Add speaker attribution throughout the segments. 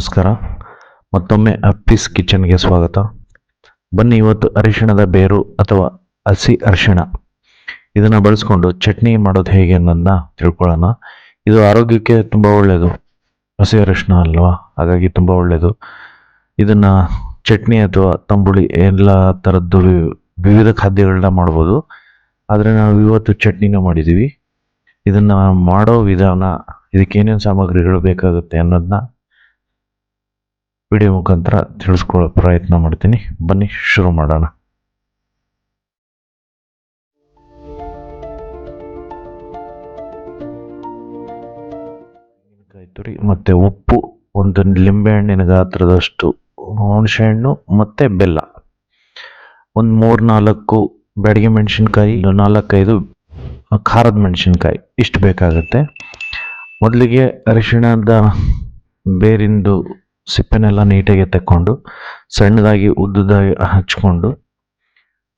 Speaker 1: ನಮಸ್ಕಾರ. ಮತ್ತೊಮ್ಮೆ ಅಪ್ಪೀಸ್ ಕಿಚನ್ಗೆ ಸ್ವಾಗತ. ಬನ್ನಿ ಇವತ್ತು ಅರಿಶಿಣದ ಬೇರು ಅಥವಾ ಹಸಿ ಅರಿಶಿಣ. ಇದನ್ನು ಬಳಸ್ಕೊಂಡು ಚಟ್ನಿ ಮಾಡೋದು ಹೇಗೆ ಅನ್ನೋದನ್ನ ತಿಳ್ಕೊಳ್ಳೋಣ. ಇದು ಆರೋಗ್ಯಕ್ಕೆ ತುಂಬ ಒಳ್ಳೆಯದು ಹಸಿ ಅರಿಶಿಣ ಅಲ್ವಾ? ಹಾಗಾಗಿ ತುಂಬ ಒಳ್ಳೆಯದು ಇದನ್ನು ಚಟ್ನಿ ಅಥವಾ ತಂಬುಳಿ ಎಲ್ಲ ಥರದ್ದು ವಿವಿಧ ಖಾದ್ಯಗಳನ್ನ ಮಾಡ್ಬೋದು. ಆದರೆ ನಾವು ಇವತ್ತು ಚಟ್ನಿನ ಮಾಡಿದ್ದೀವಿ ಇದನ್ನು ಮಾಡೋ ವಿಧಾನ, ಇದಕ್ಕೆ ಏನೇನು ಸಾಮಗ್ರಿಗಳು ಬೇಕಾಗುತ್ತೆ ಅನ್ನೋದನ್ನ ವಿಡಿಯೋ ಮುಖಾಂತರ ತಿಳಿಸ್ಕೊಳ್ಳೋ ಪ್ರಯತ್ನ ಮಾಡ್ತೀನಿ. ಬನ್ನಿ, ಶುರು ಮಾಡೋಣ. ತುರಿ, ಮತ್ತು ಉಪ್ಪು, ಒಂದು ಲಿಂಬೆಹಣ್ಣಿನ ಗಾತ್ರದಷ್ಟು ಹುಣಸೆ ಹಣ್ಣು, ಮತ್ತು ಬೆಲ್ಲ. ಒಂದು ಮೂರು ನಾಲ್ಕು ಬ್ಯಾಡಗೆ ಮೆಣಸಿನ್ಕಾಯಿ ನಾಲ್ಕೈದು ಖಾರದ ಮೆಣಸಿನ್ಕಾಯಿ, ಇಷ್ಟು ಬೇಕಾಗುತ್ತೆ. ಮೊದಲಿಗೆ ಅರಿಶಿಣದ ಬೇರಿಂದು ಸಿಪ್ಪೆನೆಲ್ಲ ನೀಟಾಗಿ ತಕ್ಕೊಂಡು ಸಣ್ಣದಾಗಿ ಉದ್ದದಾಗಿ ಹಚ್ಕೊಂಡು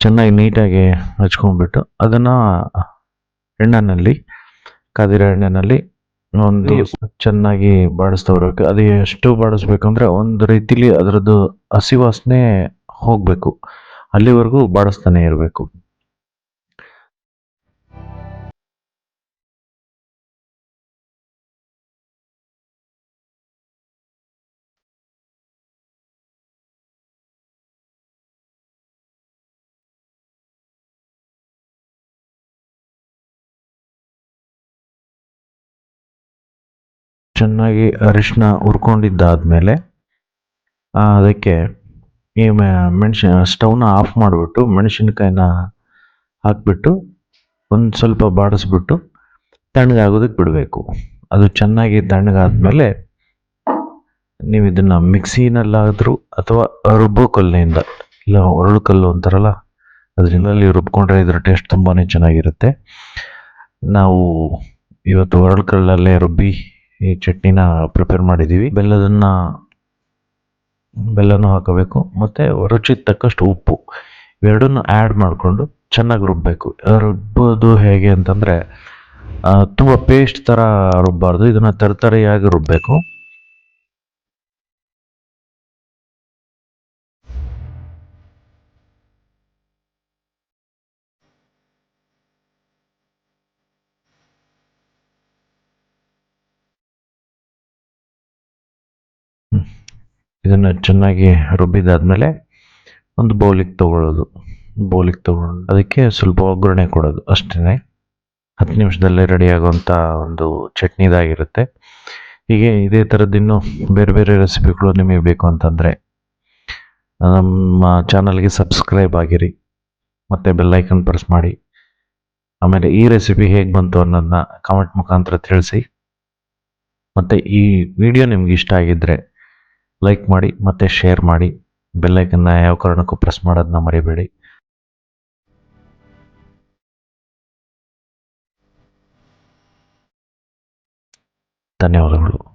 Speaker 1: ಚೆನ್ನಾಗಿ ನೀಟಾಗಿ ಹಚ್ಕೊಂಡ್ಬಿಟ್ಟು ಅದನ್ನು ಎಣ್ಣೆನಲ್ಲಿ ಕಾದಿರೋ ಎಣ್ಣೆನಲ್ಲಿ ಒಂದು ಚೆನ್ನಾಗಿ ಬಾಡಿಸ್ತಾ ಬರಬೇಕು ಅದು ಎಷ್ಟು ಬಾಡಿಸ್ಬೇಕಂದ್ರೆ ಒಂದು ರೀತಿಲಿ ಅದರದ್ದು ಹಸಿ ವಾಸನೆ ಹೋಗಬೇಕು. ಅಲ್ಲಿವರೆಗೂ ಬಾಡಿಸ್ತಾನೆ ಇರಬೇಕು. ಚೆನ್ನಾಗಿ ಅರಿಶಿನ ಹುರ್ಕೊಂಡಿದ್ದಾದಮೇಲೆ ಅದಕ್ಕೆ ಈ ಮೆಣಸಿನ ಸ್ಟವ್ನ ಆಫ್ ಮಾಡಿಬಿಟ್ಟು ಮೆಣಸಿನ್ಕಾಯಿನ ಹಾಕ್ಬಿಟ್ಟು ಒಂದು ಸ್ವಲ್ಪ ಬಾಡಿಸ್ಬಿಟ್ಟು ತಣ್ಣಗಾಗೋದಕ್ಕೆ ಬಿಡಬೇಕು. ಅದು ಚೆನ್ನಾಗಿ ತಣ್ಣಗಾದ್ಮೇಲೆ ನೀವು ಇದನ್ನು ಮಿಕ್ಸಿನಲ್ಲಾದರೂ ಅಥವಾ ರುಬ್ಬೋ ಕಲ್ಲಿನಿಂದ, ಇಲ್ಲ ಒರಳು ಕಲ್ಲು ಅಂತಾರಲ್ಲ ಅದರಿಂದಲೇ ರುಬ್ಕೊಂಡ್ರೆ ಇದರ ಟೇಸ್ಟ್ ತುಂಬಾ ಚೆನ್ನಾಗಿರುತ್ತೆ. ನಾವು ಇವತ್ತು ಒರಳು ಕಲ್ಲಲ್ಲೇ ರುಬ್ಬಿ ಈ ಚಟ್ನಿನ ಪ್ರಿಪೇರ್ ಮಾಡಿದ್ದೀವಿ. ಬೆಲ್ಲದನ್ನ, ಬೆಲ್ಲನೂ ಹಾಕಬೇಕು, ಮತ್ತು ರುಚಿಗೆ ತಕ್ಕಷ್ಟು ಉಪ್ಪು. ಇವೆರಡನ್ನು ಆ್ಯಡ್ ಮಾಡಿಕೊಂಡು ಚೆನ್ನಾಗಿ ರುಬ್ಬಬೇಕು ರುಬ್ಬೋದು ಹೇಗೆ ಅಂತಂದರೆ ತುಂಬ ಪೇಸ್ಟ್ ಥರ ರುಬ್ಬಾರ್ದು. ಇದನ್ನು ತರತರಿಯಾಗಿ ರುಬ್ಬಬೇಕು ಇದನ್ನು ಚೆನ್ನಾಗಿ ರುಬ್ಬಿದಾದಮೇಲೆ ಒಂದು ಬೌಲಿಗೆ ತಗೊಳ್ಳೋದು. ಬೌಲಿಗೆ ತೊಗೊಂಡು ಅದಕ್ಕೆ ಸ್ವಲ್ಪ ಒಗ್ಗರಣೆ ಕೊಡೋದು ಅಷ್ಟೇ ಹತ್ತು ನಿಮಿಷದಲ್ಲೇ ರೆಡಿಯಾಗುವಂಥ ಒಂದು ಚಟ್ನಿದಾಗಿರುತ್ತೆ ಹೀಗೆ ಇದೇ ಥರದ್ದು ಇನ್ನೂ ಬೇರೆ ಬೇರೆ ರೆಸಿಪಿಗಳು ನಿಮಗೆ ಬೇಕು ಅಂತಂದರೆ ನಮ್ಮ ಚಾನಲ್ಗೆ ಸಬ್ಸ್ಕ್ರೈಬ್ ಆಗಿರಿ. ಮತ್ತು ಬೆಲ್ಲೈಕನ್ ಪ್ರೆಸ್ ಮಾಡಿ. ಆಮೇಲೆ ಈ ರೆಸಿಪಿ ಹೇಗೆ ಬಂತು ಅನ್ನೋದನ್ನ ಕಾಮೆಂಟ್ ಮುಖಾಂತರ ತಿಳಿಸಿ. ಮತ್ತು ಈ ವಿಡಿಯೋ ನಿಮ್ಗೆ ಇಷ್ಟ ಆಗಿದ್ದರೆ ಲೈಕ್ ಮಾಡಿ ಮತ್ತು ಶೇರ್ ಮಾಡಿ ಬೆಲ್ಲೈಕನ್ನ ಯಾವ ಕಾರಣಕ್ಕೂ ಪ್ರೆಸ್ ಮಾಡೋದನ್ನ ಮರಿಬೇಡಿ. ಧನ್ಯವಾದಗಳು.